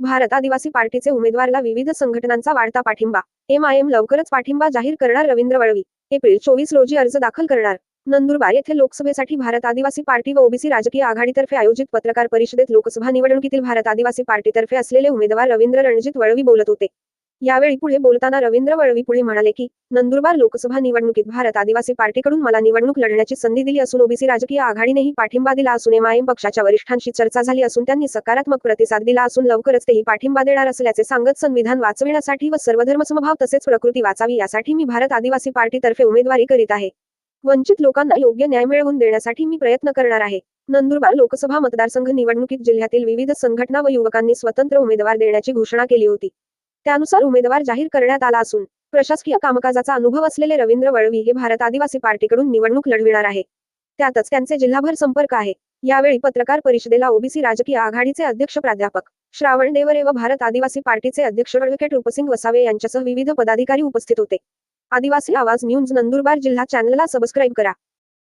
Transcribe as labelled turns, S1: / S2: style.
S1: भारत आदिवासी पार्टीचे उमेदवारला विविध संघटनांचा वाढता पाठिंबा. एम लवकरच पाठिंबा जाहीर करणार रवींद्र वळवी. एप्रिल चोवीस रोजी अर्ज दाखल करणार. नंदुरबार येथे लोकसभेसाठी भारत आदिवासी पार्टी व ओबीसी राजकीय आघाडीतर्फे आयोजित पत्रकार परिषदेत लोकसभा निवडणुकीतील भारत आदिवासी पार्टीतर्फे असलेले उमेदवार रवींद्र रणजित वळवी बोलत होते. यावेळी पुढे बोलताना रवींद्र वळवी पुढे म्हणाले की नंदुरबार लोकसभा निवडणुकीत भारत आदिवासी पार्टीकडून मला निवडणूक लढण्याची संधी दिली असून ओबीसी राजकीय आघाडीनेही पाठिंबा दिला असून एमआयएम पक्षाच्या वरिष्ठांशी चर्चा झाली असून त्यांनी सकारात्मक प्रतिसाद दिला असून लवकरच तेही पाठिंबा देणार असल्याचे सांगत संविधान वाचविण्यासाठी व सर्वधर्म समभाव तसेच प्रकृती वाचावी यासाठी मी भारत आदिवासी पार्टीतर्फे उमेदवारी करीत आहे. वंचित लोकांना योग्य न्याय मिळवून देण्यासाठी मी प्रयत्न करणार आहे. नंदुरबार लोकसभा मतदारसंघ निवडणुकीत जिल्ह्यातील विविध संघटना व युवकांनी स्वतंत्र उमेदवार देण्याची घोषणा केली होती. त्यानुसार उमेदवार जाहीर करण्यात आला असून प्रशासकीय कामकाजाचा अनुभव असलेले रवींद्र वळवी हे भारत आदिवासी पार्टीकडून निवडणूक लढविणार आहे. त्यातच त्यांचे जिल्हाभर संपर्क आहे. यावेळी पत्रकार परिषदेला ओबीसी राजकीय आघाडीचे अध्यक्ष प्राध्यापक श्रावण देवरे व भारत आदिवासी पार्टीचे अध्यक्ष ॲडव्होकेट रूपसिंग वसावे यांच्यासह विविध पदाधिकारी उपस्थित होते. आदिवासी आवाज न्यूज नंदुरबार जिल्हा चॅनलला सबस्क्राईब करा.